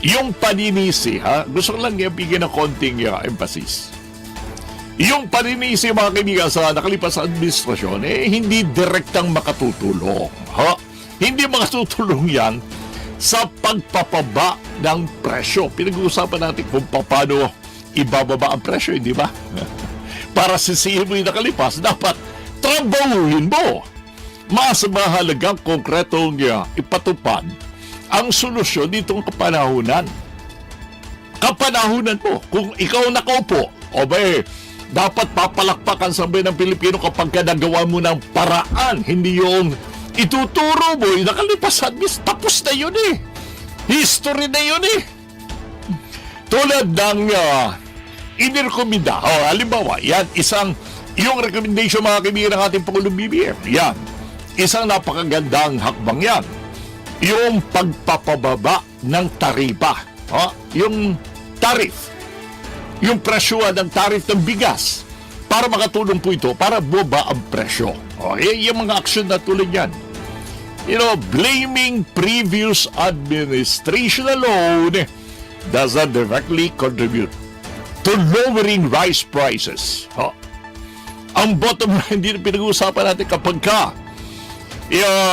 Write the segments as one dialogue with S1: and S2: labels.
S1: yung paninisi, ha? Gusto ko lang bigyan ng konting uh, emphasis. Yung paninisi, mga kaibigan, sa nakalipas sa administrasyon, eh, hindi direktang makatutulong. Ha? Hindi makatutulong yan sa pagpapaba ng presyo. Pinag-uusapan natin kung paano ibababa ang presyo, hindi ba? Para sisihin mo nakalipas, dapat trabahuhin mo. Mas mahalagang konkretong uh, ipatupad ang solusyon ditong kapanahunan. Kapanahunan mo. Kung ikaw nakaupo, o ba eh, dapat papalakpakan sa ng Pilipino kapag ka nagawa mo ng paraan, hindi yung ituturo mo, yung nakalipas admis, tapos na yun eh. History na yun eh. Tulad ng uh, inirekomenda, oh, halimbawa, yan, isang, yung recommendation mga kaibigan ng ating Pangulong BBM, yan, isang napakagandang hakbang yan. Yung pagpapababa ng taripa, oh, yung tarif, yung presyuhan ng tarif ng bigas para makatulong po ito para bumaba ang presyo. O, eh, yung mga aksyon na tulad yan. You know, blaming previous administration alone doesn't directly contribute to lowering rice prices. Ha? Ang bottom line, hindi na pinag-uusapan natin kapag ka yeah,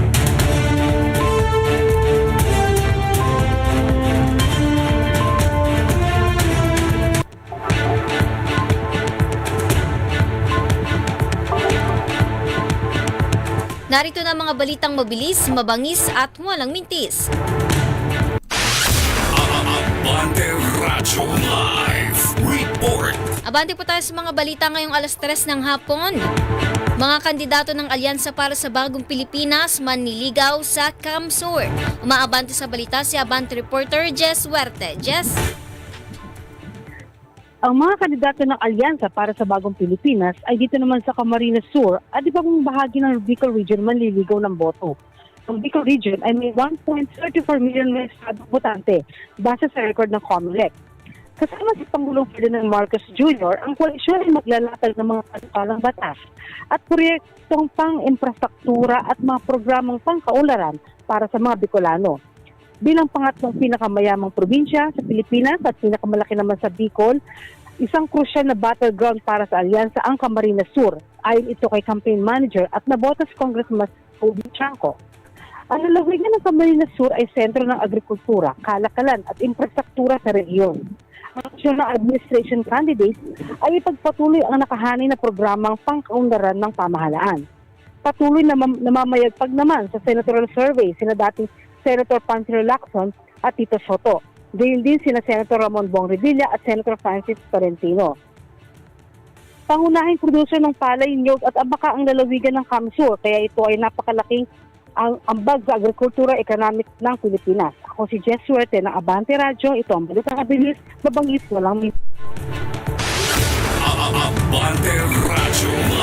S2: Narito na mga balitang mabilis, mabangis at walang mintis.
S3: Abante Radyo Live Report.
S2: Abante po tayo sa mga balita ngayong alas 3 ng hapon. Mga kandidato ng Alyansa para sa Bagong Pilipinas manliligaw sa Kamsur. Umaabante sa balita si Abante reporter Jess Huerte. Jess?
S4: Ang mga kandidato ng Alyansa para sa Bagong Pilipinas ay dito naman sa Camarines Sur at iba pong bahagi ng Bicol Region manliligaw ng boto. Ang Bicol Region ay may 1.34 million rehistrado botante base sa record ng COMELEC. Kasama si Pangulong Ferdinand Marcos Jr., ang koalisyon ay maglalatag ng mga panukalang batas at proyektong pang-infrastruktura at mga programang pangkaularan para sa mga Bicolano bilang pangatlong pinakamayamang probinsya sa Pilipinas at pinakamalaki naman sa Bicol, isang krusyal na battleground para sa alyansa ang Camarines Sur. Ayon ito kay campaign manager at nabotas Congressman Toby Chanco. Ang lalawigan ng Camarines Sur ay sentro ng agrikultura, kalakalan at infrastruktura sa rehiyon. Ang national administration candidate ay ipagpatuloy ang nakahani na programang pangkaunlaran ng pamahalaan. Patuloy na mam- namamayagpag naman sa senatorial survey sina dating Senator Pancho Lacson at Tito Soto. Gayon din sina Senator Ramon Bong Revilla at Senator Francis Torrentino. Pangunahing producer ng palay, niyog at abaka ang lalawigan ng Kamsur kaya ito ay napakalaking ang ambag sa agrikultura economic ng Pilipinas. Ako si Jess Suerte ng Abante Radio. Ito ang balitang kabilis, mabangis, walang
S3: Abante Report.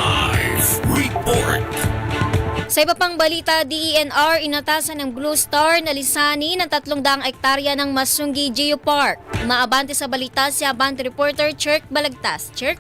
S2: Sa iba pang balita, DENR inatasan ng Blue Star na lisani ng 300 ektarya ng Masungi Geopark. Maabante sa balita si Abante reporter Chirk Balagtas. Chirk?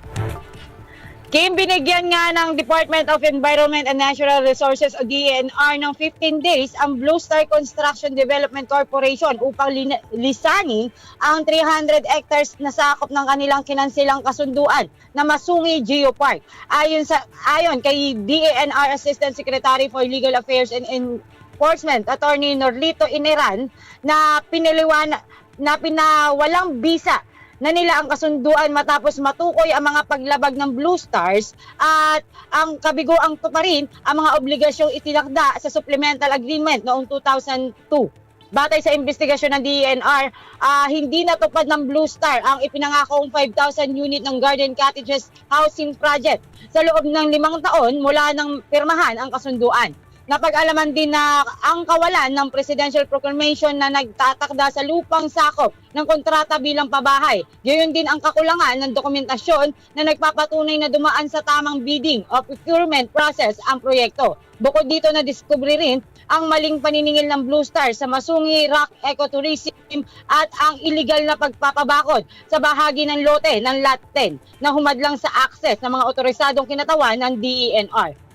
S5: Kim, binigyan nga ng Department of Environment and Natural Resources o DENR ng 15 days ang Blue Star Construction Development Corporation upang lisanin ang 300 hectares na sakop ng kanilang kinansilang kasunduan na Masungi Geopark. Ayon sa ayon kay DENR Assistant Secretary for Legal Affairs and Enforcement Attorney Norlito Ineran na piniliwan na pinawalang bisa na nila ang kasunduan matapos matukoy ang mga paglabag ng Blue Stars at ang kabiguang tuparin ang mga obligasyong itinakda sa supplemental agreement noong 2002. Batay sa investigasyon ng DENR, ah, hindi natupad ng Blue Star ang ipinangakong 5,000 unit ng Garden Cottages Housing Project sa loob ng limang taon mula nang pirmahan ang kasunduan. Napag-alaman din na ang kawalan ng Presidential Proclamation na nagtatakda sa lupang sakop ng kontrata bilang pabahay. Gayon din ang kakulangan ng dokumentasyon na nagpapatunay na dumaan sa tamang bidding o procurement process ang proyekto. Bukod dito na diskubre rin ang maling paniningil ng Blue Star sa Masungi Rock Ecotourism at ang illegal na pagpapabakod sa bahagi ng lote ng Lot 10 na humadlang sa access ng mga otorisadong kinatawan ng DENR.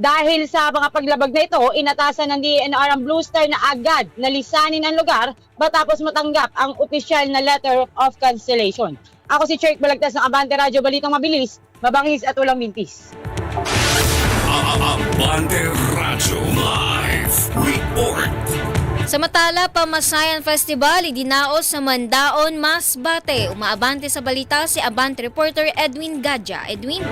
S5: Dahil sa mga paglabag na ito, inatasan ng DENR ang Blue Star na agad na lisanin ang lugar matapos matanggap ang opisyal na letter of cancellation. Ako si Cherk Balagtas ng Abante Radyo Balitang Mabilis, Mabangis at Walang Mintis.
S3: Abante Radyo Live Report.
S2: Samantala, Pamasayan Festival idinaos sa Mandaon, Masbate. Umaabante sa balita si Abante reporter Edwin Gadja. Edwin?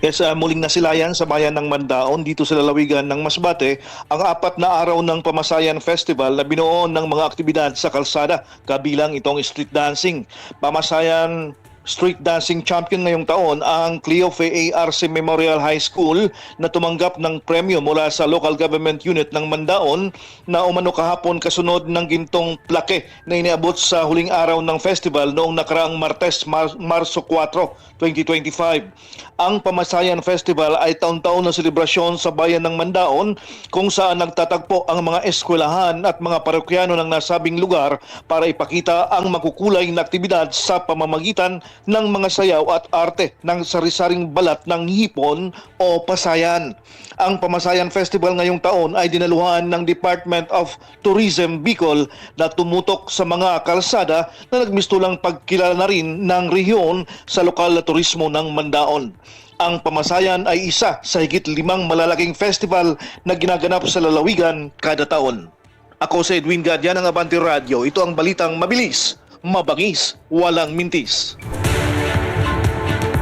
S6: Yes, ah, muling nasilayan sa bayan ng Mandaon dito sa lalawigan ng Masbate ang apat na araw ng Pamasayan Festival na binuo ng mga aktibidad sa kalsada kabilang itong street dancing. Pamasayan Street Dancing Champion ngayong taon ang Cleofe ARC Memorial High School na tumanggap ng premyo mula sa Local Government Unit ng Mandaon na umano kahapon kasunod ng gintong plake na iniabot sa huling araw ng festival noong nakaraang Martes, Mar- Marso 4, 2025. Ang Pamasayan Festival ay taon-taon na selebrasyon sa bayan ng Mandaon kung saan nagtatagpo ang mga eskwelahan at mga parokyano ng nasabing lugar para ipakita ang makukulay na aktibidad sa pamamagitan ng mga sayaw at arte ng sarisaring balat ng hipon o pasayan. Ang Pamasayan Festival ngayong taon ay dinaluhan ng Department of Tourism Bicol na tumutok sa mga kalsada na nagmistulang pagkilala na rin ng rehiyon sa lokal na turismo ng Mandaon. Ang Pamasayan ay isa sa higit limang malalaking festival na ginaganap sa lalawigan kada taon. Ako si Edwin Gadya ng Abante Radio. Ito ang balitang mabilis, mabangis, walang mintis.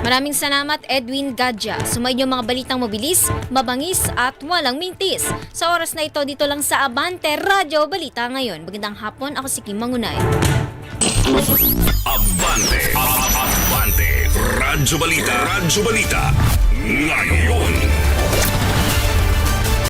S2: Maraming salamat Edwin Gadja. Sumayin yung mga balitang mabilis, mabangis at walang mintis. Sa oras na ito dito lang sa Abante Radyo Balita ngayon. Magandang hapon, ako si Kim Mangunay.
S3: Abante. Abante. Radyo Balita. Radyo Balita. Ngayon.